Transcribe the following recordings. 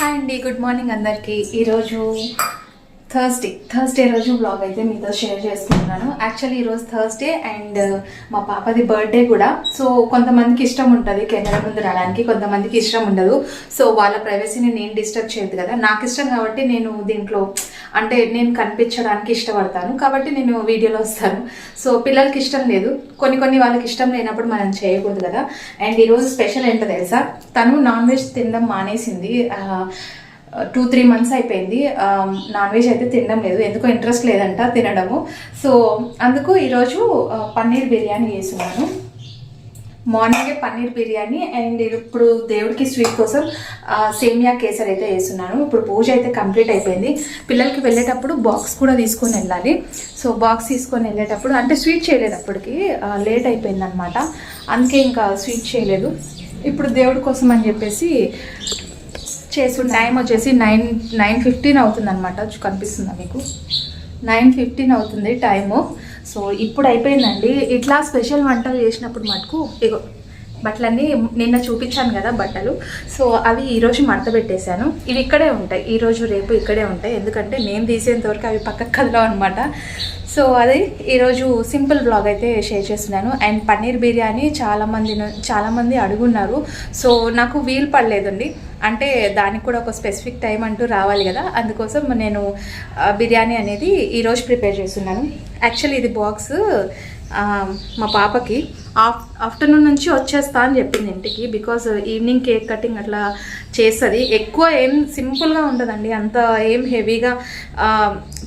Hi అండి good morning అందరికీ. ఈరోజు థర్స్డే థర్స్డే రోజు బ్లాగ్ అయితే మీతో షేర్ చేసుకుంటున్నాను యాక్చువల్లీ ఈరోజు థర్స్డే అండ్ uh, మా పాపది బర్త్డే కూడా. సో కొంతమందికి ఇష్టం ఉంటుంది కెమెరా ముందు రావడానికి కొంతమందికి ఇష్టం ఉండదు. సో వాళ్ళ ప్రైవసీని నేను డిస్టర్బ్ చేయదు కదా. నాకు ఇష్టం కాబట్టి నేను దీంట్లో అంటే నేను కనిపించడానికి ఇష్టపడతాను కాబట్టి నేను వీడియోలో వస్తాను. సో పిల్లలకి ఇష్టం లేదు. కొన్ని కొన్ని వాళ్ళకి ఇష్టం లేనప్పుడు మనం చేయకూడదు కదా. అండ్ ఈరోజు స్పెషల్ ఏంటో తెలుసా? తను నాన్ వెజ్ తినడం మానేసింది. టూ త్రీ మంత్స్ అయిపోయింది. నాన్ వెజ్ అయితే తినడం లేదు. ఎందుకో ఇంట్రెస్ట్ లేదంట తినడము. సో అందుకు ఈరోజు పన్నీర్ బిర్యానీ చేస్తున్నాను. మార్నింగే పన్నీర్ బిర్యానీ అండ్ ఇప్పుడు దేవుడికి స్వీట్ కోసం సేమియా కేసర్ అయితే వేస్తున్నాను. ఇప్పుడు పూజ అయితే కంప్లీట్ అయిపోయింది. పిల్లలకి వెళ్ళేటప్పుడు బాక్స్ కూడా తీసుకొని వెళ్ళాలి. సో బాక్స్ తీసుకొని వెళ్ళేటప్పుడు అంటే స్వీట్ చేయలేటప్పటికి లేట్ అయిపోయింది అనమాట అందుకే ఇంకా స్వీట్ చేయలేదు. ఇప్పుడు దేవుడి కోసం అని చెప్పేసి చేసు టైం వచ్చేసి నైన్ నైన్ ఫిఫ్టీన్ అవుతుంది అనమాట కనిపిస్తుందా మీకు? నైన్ ఫిఫ్టీన్ అవుతుంది టైము. సో ఇప్పుడు అయిపోయిందండి. ఇట్లా స్పెషల్ వంటలు చేసినప్పుడు మటుకు ఇగో బట్టలన్నీ నిన్న చూపించాను కదా బట్టలు. సో అవి ఈరోజు మడత పెట్టేశాను. ఇవి ఇక్కడే ఉంటాయి. ఈరోజు రేపు ఇక్కడే ఉంటాయి. ఎందుకంటే నేను తీసేంత వరకు అవి పక్కకు కదలవు అనమాట సో అది ఈరోజు సింపుల్ బ్లాగ్ అయితే షేర్ చేస్తున్నాను. అండ్ పన్నీర్ బిర్యానీ చాలామంది చాలామంది అడుగున్నారు. సో నాకు వీలు పడలేదండి. అంటే దానికి కూడా ఒక స్పెసిఫిక్ టైం అంటూ రావాలి కదా. అందుకోసం నేను బిర్యానీ అనేది ఈరోజు ప్రిపేర్ చేస్తున్నాను. యాక్చువల్లీ ఇది బాక్స్ మా పాపకి. ఆఫ్ ఆఫ్టర్నూన్ నుంచి వచ్చేస్తా అని చెప్పింది ఇంటికి బికాజ్ ఈవినింగ్ కేక్ కటింగ్ అట్లా చేస్తుంది. ఎక్కువ ఏం సింపుల్గా ఉండదండి. అంత ఏం హెవీగా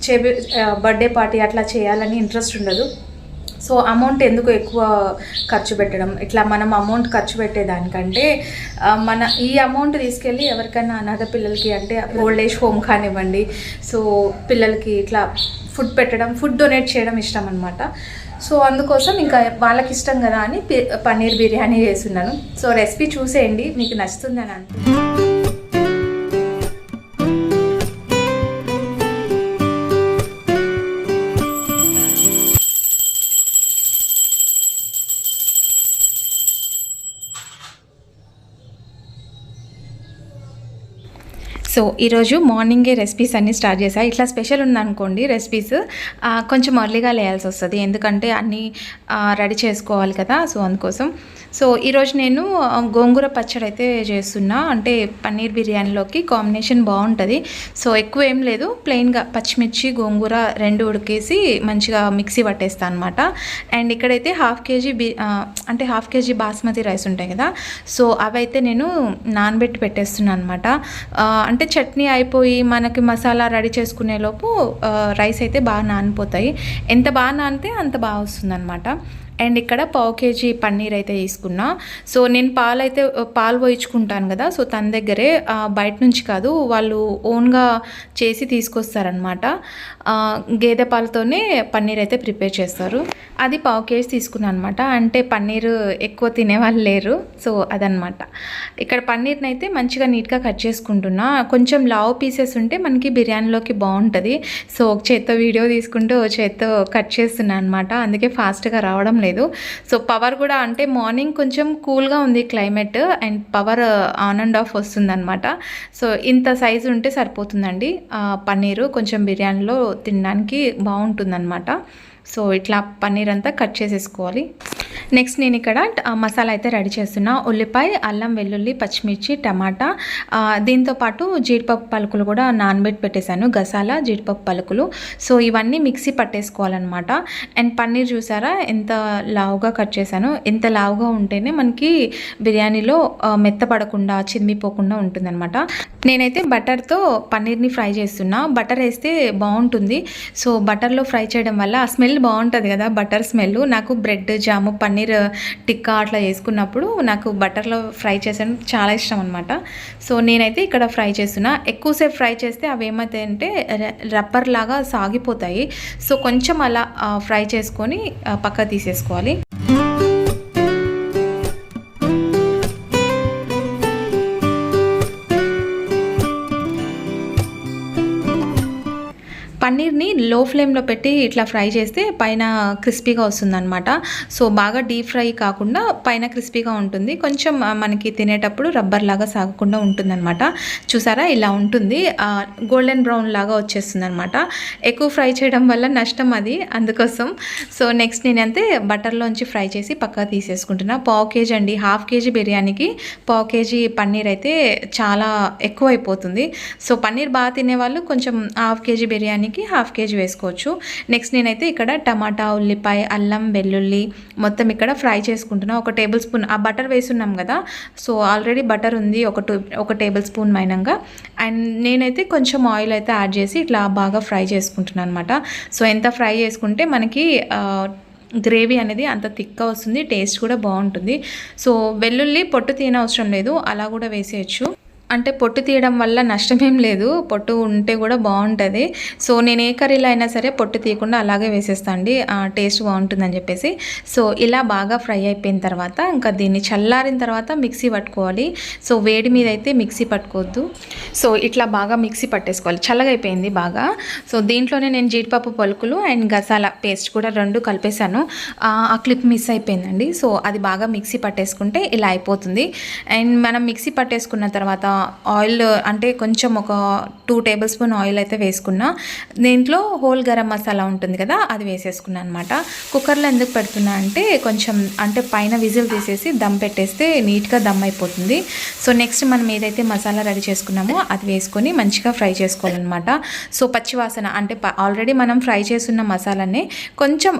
చే బర్త్డే పార్టీ అట్లా చేయాలని ఇంట్రెస్ట్ ఉండదు. సో అమౌంట్ ఎందుకు ఎక్కువ ఖర్చు పెట్టడం? ఇట్లా మనం అమౌంట్ ఖర్చు పెట్టేదానికంటే మన ఈ అమౌంట్ తీసుకెళ్ళి ఎవరికైనా అనాథ పిల్లలకి అంటే ఓల్డ్ ఏజ్ హోమ్ కానివ్వండి సో పిల్లలకి ఇట్లా ఫుడ్ పెట్టడం ఫుడ్ డొనేట్ చేయడం ఇష్టం అనమాట సో అందుకోసం ఇంకా వాళ్ళకి ఇష్టం కదా అని పన్నీర్ బిర్యానీ చేస్తున్నాను. సో రెసిపీ చూసేయండి మీకు నచ్చుతుందని అనుకుంటున్నాను. సో ఈరోజు మార్నింగే రెసిపీస్ అన్నీ స్టార్ట్ చేసా ఇట్లా స్పెషల్ ఉందనుకోండి రెసిపీస్ కొంచెం అర్లీగా లేయాల్సి వస్తుంది. ఎందుకంటే అన్నీ రెడీ చేసుకోవాలి కదా సో అందుకోసం. సో ఈరోజు నేను గోంగూర పచ్చడి అయితే చేస్తున్నా. అంటే పన్నీర్ బిర్యానీలోకి కాంబినేషన్ బాగుంటుంది. సో ఎక్కువ ఏం లేదు. ప్లెయిన్గా పచ్చిమిర్చి గోంగూర రెండు ఉడికేసి మంచిగా మిక్సీ పట్టేస్తాను అనమాట అండ్ ఇక్కడైతే హాఫ్ కేజీ బి అంటే హాఫ్ కేజీ బాస్మతి రైస్ ఉంటాయి కదా. సో అవైతే నేను నానబెట్టి పెట్టేస్తున్నాను అనమాట అంటే చట్నీ అయిపోయి మనకి మసాలా రెడీ చేసుకునేలోపు రైస్ అయితే బాగా నానిపోతాయి. ఎంత బాగా నానితే అంత బాగా వస్తుంది అండ్ ఇక్కడ పావు కేజీ పన్నీర్ అయితే తీసుకున్నా. సో నేను పాలు అయితే పాలు పోయించుకుంటాను కదా సో తన దగ్గరే బయట నుంచి కాదు వాళ్ళు ఓన్గా చేసి తీసుకొస్తారనమాట గేదె పాలతోనే పన్నీర్ అయితే ప్రిపేర్ చేస్తారు. అది పావు కేజీ తీసుకున్నాను అనమాట అంటే పన్నీర్ ఎక్కువ తినేవాళ్ళు లేరు సో అదనమాట ఇక్కడ పన్నీర్ని అయితే మంచిగా నీట్గా కట్ చేసుకుంటున్నా. కొంచెం లావ్ పీసెస్ ఉంటే మనకి బిర్యానీలోకి బాగుంటుంది. సో ఒక చేత్తో వీడియో తీసుకుంటూ ఒక చేత్తో కట్ చేస్తున్నాను అనమాట అందుకే ఫాస్ట్గా రావడం లేదు. సో పవర్ కూడా అంటే మార్నింగ్ కొంచెం కూల్గా ఉంది climate and power on and off వస్తుందన్నమాట. సో ఇంత సైజు ఉంటే సరిపోతుందండి. Uh, పన్నీరు కొంచెం బిర్యానీలో తినడానికి బాగుంటుందన్నమాట. సో ఇట్లా పన్నీర్ అంతా కట్ చేసేసుకోవాలి. నెక్స్ట్ నేను ఇక్కడ మసాలా అయితే రెడీ చేస్తున్నా. ఉల్లిపాయ అల్లం వెల్లుల్లి పచ్చిమిర్చి టమాటా దీంతోపాటు దీంతో పాటు జీడిపప్పు పలుకులు కూడా నానబెట్టి పెట్టేశాను. గసాల జీడిపప్పు పలుకులు. సో ఇవన్నీ మిక్సీ పట్టేసుకోవాలన్నమాట. అండ్ పన్నీర్ చూసారా ఎంత లావుగా కట్ చేశాను. ఎంత లావుగా ఉంటేనే మనకి బిర్యానీలో మెత్తపడకుండా చిమ్మిపోకుండా ఉంటుందన్నమాట. నేనైతే బటర్తో పన్నీర్ని ఫ్రై చేస్తున్నా. బటర్ వేస్తే బాగుంటుంది. సో బటర్లో ఫ్రై చేయడం వల్ల ఆ స్మెల్ బాగుంటుంది కదా బటర్ స్మెల్. నాకు బ్రెడ్ జాము పన్నీర్ టిక్కా అట్లా చేసుకున్నప్పుడు నాకు బటర్లో ఫ్రై చేసడం చాలా ఇష్టం అనమాట సో నేనైతే ఇక్కడ ఫ్రై చేస్తున్నా. ఎక్కువసేపు ఫ్రై చేస్తే అవి ఏమవుతాయంటే రబ్బర్ లాగా సాగిపోతాయి. సో కొంచెం అలా ఫ్రై చేసుకొని పక్క తీసేసుకోవాలి. పన్నీర్ని లో ఫ్లేమ్లో పెట్టి ఇట్లా ఫ్రై చేస్తే పైన క్రిస్పీగా వస్తుందన్నమాట. సో బాగా డీప్ ఫ్రై కాకుండా పైన క్రిస్పీగా ఉంటుంది. కొంచెం మనకి తినేటప్పుడు రబ్బర్ లాగా సాగకుండా ఉంటుందన్నమాట. చూసారా? ఇలా ఉంటుంది. గోల్డెన్ బ్రౌన్ లాగా వచ్చేస్తుంది అనమాట ఎక్కువ ఫ్రై చేయడం వల్ల నష్టం అది అందుకోసం. సో నెక్స్ట్ నేనంతే బటర్లోంచి ఫ్రై చేసి పక్కా తీసేసుకుంటున్నా. పావు కేజీ అండి. హాఫ్ కేజీ బిర్యానీకి పావు కేజీ పన్నీర్ అయితే చాలా ఎక్కువ అయిపోతుంది సో పన్నీర్ బాగా తినేవాళ్ళు కొంచెం హాఫ్ కేజీ బిర్యానీకి హాఫ్ కేజీ వేసుకోవచ్చు. నెక్స్ట్ నేనైతే ఇక్కడ టమాటా ఉల్లిపాయ అల్లం వెల్లుల్లి మొత్తం ఇక్కడ ఫ్రై చేసుకుంటున్నా. ఒక టేబుల్ స్పూన్ ఆ బటర్ వేసున్నాం కదా సో ఆల్రెడీ బటర్ ఉంది ఒక టూ ఒక టేబుల్ స్పూన్ మైనంగా. అండ్ నేనైతే కొంచెం ఆయిల్ అయితే యాడ్ చేసి ఇట్లా బాగా ఫ్రై చేసుకుంటున్నాను అనమాట సో ఎంత ఫ్రై చేసుకుంటే మనకి గ్రేవీ అనేది అంత థిక్గా వస్తుంది టేస్ట్ కూడా బాగుంటుంది. సో వెల్లుల్లి పొట్టు తీయనవసరం లేదు అలా కూడా వేసేయచ్చు. అంటే పొట్టు తీయడం వల్ల నష్టమేం లేదు. పొట్టు ఉంటే కూడా బాగుంటుంది. సో నేను ఏ కర్రీలో అయినా సరే పొట్టు తీయకుండా అలాగే వేసేస్తాను అండి. టేస్ట్ బాగుంటుందని చెప్పేసి. సో ఇలా బాగా ఫ్రై అయిపోయిన తర్వాత ఇంకా దీన్ని చల్లారిన తర్వాత మిక్సీ పట్టుకోవాలి. సో వేడి మీద అయితే మిక్సీ పట్టుకోవద్దు. సో ఇట్లా బాగా మిక్సీ పట్టేసుకోవాలి. చల్లగా అయిపోయింది బాగా. సో దీంట్లోనే నేను జీడిపప్పు పలుకులు అండ్ గసాల పేస్ట్ కూడా రెండు కలిపేశాను. ఆ క్లిప్ మిస్ అయిపోయిందండి. సో అది బాగా మిక్సీ పట్టేసుకుంటే ఇలా అయిపోతుంది. అండ్ మనం మిక్సీ పట్టేసుకున్న తర్వాత ఆయిల్ అంటే కొంచెం ఒక టూ టేబుల్ స్పూన్ ఆయిల్ అయితే వేసుకున్నా. దీంట్లో హోల్ గరం మసాలా ఉంటుంది కదా అది వేసేసుకున్నాను అనమాట కుక్కర్లో ఎందుకు పెడుతున్నా అంటే కొంచెం అంటే పైన విజిల్ తీసేసి దమ్ పెట్టేస్తే నీట్గా దమ్ అయిపోతుంది. సో నెక్స్ట్ మనం ఏదైతే మసాలా రెడీ చేసుకున్నామో అది వేసుకొని మంచిగా ఫ్రై చేసుకోవాలన్నమాట. సో పచ్చివాసన అంటే ఆల్రెడీ మనం ఫ్రై చేస్తున్న మసాలానే కొంచెం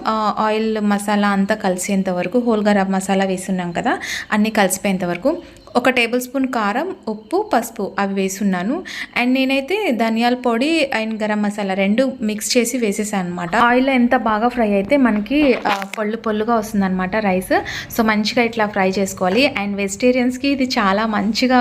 ఆయిల్ మసాలా అంతా కలిసేంత వరకు హోల్ గరం మసాలా వేసున్నాం కదా అన్నీ కలిసిపోయేంత వరకు ఒక టేబుల్ స్పూన్ కారం ఉప్పు పసుపు అవి వేసున్నాను. అండ్ నేనైతే ధనియాల పొడి అండ్ గరం మసాలా రెండు మిక్స్ చేసి వేసేసాను అనమాట ఆయిల్ ఎంత బాగా ఫ్రై అయితే మనకి పొల్లు పొల్లుగా వస్తుందన్నమాట రైస్. సో మంచిగా ఇట్లా ఫ్రై చేసుకోవాలి. అండ్ వెజిటేరియన్స్కి ఇది చాలా మంచిగా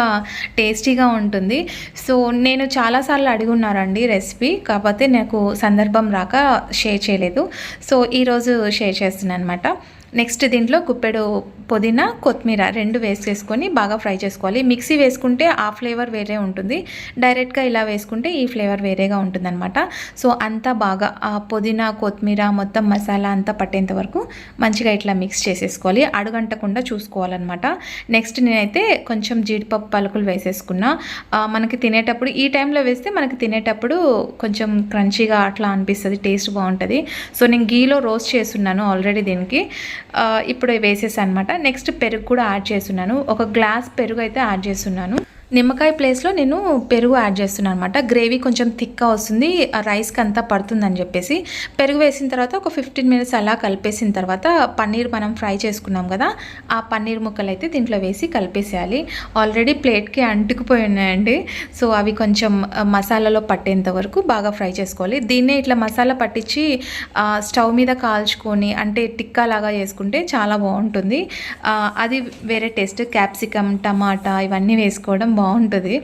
టేస్టీగా ఉంటుంది. సో నేను చాలాసార్లు అడిగి ఉన్నారండి రెసిపీ. కాకపోతే నాకు సందర్భం రాక షేర్ చేయలేదు. సో ఈరోజు షేర్ చేస్తున్నాను అనమాట నెక్స్ట్ దీంట్లో కుప్పెడు పుదీనా కొత్తిమీర రెండు వేసేసుకొని బాగా ఫ్రై చేసుకోవాలి. మిక్సీ వేసుకుంటే ఆ ఫ్లేవర్ వేరే ఉంటుంది. డైరెక్ట్గా ఇలా వేసుకుంటే ఈ ఫ్లేవర్ వేరేగా ఉంటుందన్నమాట. సో అంతా బాగా ఆ పుదీనా కొత్తిమీర మొత్తం మసాలా అంతా పట్టేంత వరకు మంచిగా ఇట్లా మిక్స్ చేసేసుకోవాలి. అడుగంటకుండా చూసుకోవాలన్నమాట. నెక్స్ట్ నేనైతే కొంచెం జీడిపప్పు పలుకులు వేసేసుకున్నా. మనకి తినేటప్పుడు ఈ టైంలో వేస్తే మనకి తినేటప్పుడు కొంచెం క్రంచీగా అట్లా అనిపిస్తుంది టేస్ట్ బాగుంటుంది. సో నేను గీలో రోస్ట్ చేస్తున్నాను ఆల్రెడీ దీనికి. ఇప్పుడు వేసేసాను అనమాట నెక్స్ట్ పెరుగు కూడా యాడ్ చేస్తున్నాను. ఒక గ్లాస్ పెరుగు అయితే యాడ్ చేస్తున్నాను. నిమ్మకాయ ప్లేస్లో నేను పెరుగు యాడ్ చేస్తున్నాను అనమాట గ్రేవీ కొంచెం థిక్గా వస్తుంది. రైస్కి అంతా పడుతుందని చెప్పేసి పెరుగు వేసిన తర్వాత ఒక ఫిఫ్టీన్ మినిట్స్ అలా కలిపేసిన తర్వాత పన్నీర్ మనం ఫ్రై చేసుకున్నాం కదా ఆ పన్నీర్ ముక్కలు అయితే దీంట్లో వేసి కలిపేసేయాలి. ఆల్రెడీ ప్లేట్కి అంటుకుపోయి ఉన్నాయండి సో అవి కొంచెం మసాలాలో పట్టేంత వరకు బాగా ఫ్రై చేసుకోవాలి. దీన్నే ఇట్లా మసాలా పట్టించి స్టవ్ మీద కాల్చుకొని అంటే టిక్కా లాగా చేసుకుంటే చాలా బాగుంటుంది. అది వేరే టేస్ట్ క్యాప్సికమ్ టమాటా ఇవన్నీ వేసుకోవడం బాగుంటుంది.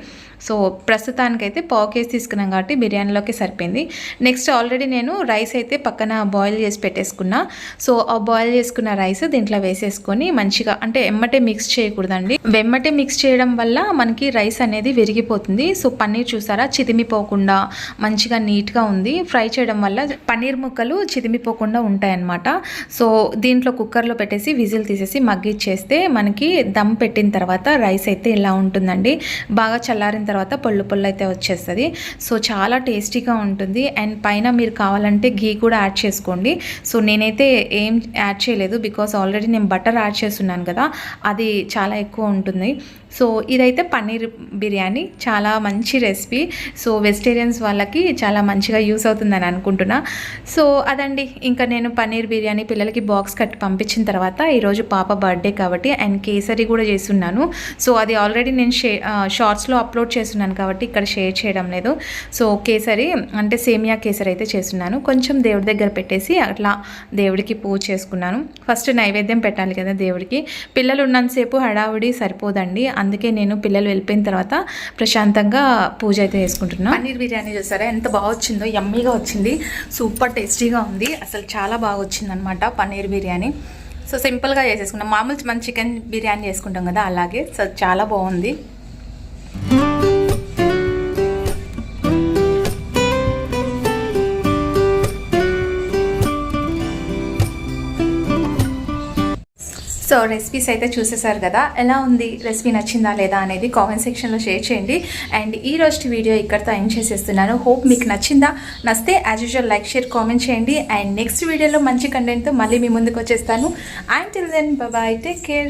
సో ప్రస్తుతానికైతే పావు కేజీ తీసుకున్నాం కాబట్టి బిర్యానీలోకి సరిపోయింది. నెక్స్ట్ ఆల్రెడీ నేను రైస్ అయితే పక్కన బాయిల్ చేసి పెట్టేసుకున్నా. సో ఆ బాయిల్ చేసుకున్న రైస్ దీంట్లో వేసేసుకొని మంచిగా అంటే ఎమ్మటే మిక్స్ చేయకూడదండి. వెమ్మటే మిక్స్ చేయడం వల్ల మనకి రైస్ అనేది విరిగిపోతుంది. సో పన్నీర్ చూసారా? చిదిమిపోకుండా మంచిగా నీట్గా ఉంది. ఫ్రై చేయడం వల్ల పన్నీర్ ముక్కలు చిదిమిపోకుండా ఉంటాయన్నమాట. సో దీంట్లో కుక్కర్లో పెట్టేసి విజిల్ తీసేసి మగ్గిచ్చేస్తే మనకి దమ్ పెట్టిన తర్వాత రైస్ అయితే ఇలా ఉంటుందండి. బాగా చల్లారిన తర్వాత పొళ్ళు పొళ్ళు అయితే వచ్చేస్తుంది. సో చాలా టేస్టీగా ఉంటుంది. అండ్ పైన మీరు కావాలంటే ఘీ కూడా యాడ్ చేసుకోండి. సో నేనైతే ఏం యాడ్ చేయలేదు బికాస్ ఆల్రెడీ నేను బటర్ యాడ్ చేస్తున్నాను కదా అది చాలా ఎక్కువ ఉంటుంది. సో ఇదైతే పన్నీర్ బిర్యానీ చాలా మంచి రెసిపీ. సో వెజిటేరియన్స్ వాళ్ళకి చాలా మంచిగా యూస్ అవుతుందని అనుకుంటున్నా. సో అదండి. ఇంకా నేను పన్నీర్ బిర్యానీ పిల్లలకి బాక్స్ కట్టి పంపించిన తర్వాత ఈరోజు పాప బర్త్డే కాబట్టి అండ్ కేసరి కూడా చేస్తున్నాను. సో అది ఆల్రెడీ నేను షే షార్ట్స్లో అప్లోడ్ చేస్తున్నాను కాబట్టి ఇక్కడ షేర్ చేయడం లేదు. సో కేసరి అంటే సేమియా కేసరి అయితే చేస్తున్నాను. కొంచెం దేవుడి దగ్గర పెట్టేసి అట్లా దేవుడికి పూజ చేసుకున్నాను. ఫస్ట్ నైవేద్యం పెట్టాలి కదా దేవుడికి. పిల్లలు ఉన్నంతసేపు హడావుడి సరిపోదండి. అందుకే నేను పిల్లలు వెళ్ళిపోయిన తర్వాత ప్రశాంతంగా పూజ అయితే చేసుకుంటున్నాను పన్నీర్ బిర్యానీ చూసారా? ఎంత బాగా వచ్చిందో యమ్మీగా వచ్చింది. సూపర్ టేస్టీగా ఉంది. అసలు చాలా బాగా వచ్చింది అనమాట పన్నీర్ బిర్యానీ. సో సింపుల్గా చేసేసుకున్నాం. మామూలు మన చికెన్ బిర్యానీ చేసుకుంటాం కదా అలాగే. సో చాలా బాగుంది. సో రెసిపీస్ అయితే చూసేసారు కదా ఎలా ఉంది? రెసిపీ నచ్చిందా లేదా అనేది కామెంట్ సెక్షన్లో షేర్ చేయండి. అండ్ ఈ రోజు వీడియో ఇక్కడితో ఎండ్ చేసేస్తున్నాను. హోప్ మీకు నచ్చిందా? నస్తే as usual like share comment చేయండి. అండ్ నెక్స్ట్ వీడియోలో మంచి కంటెంట్తో మళ్ళీ మీ ముందుకు వచ్చేస్తాను. And till then bye take care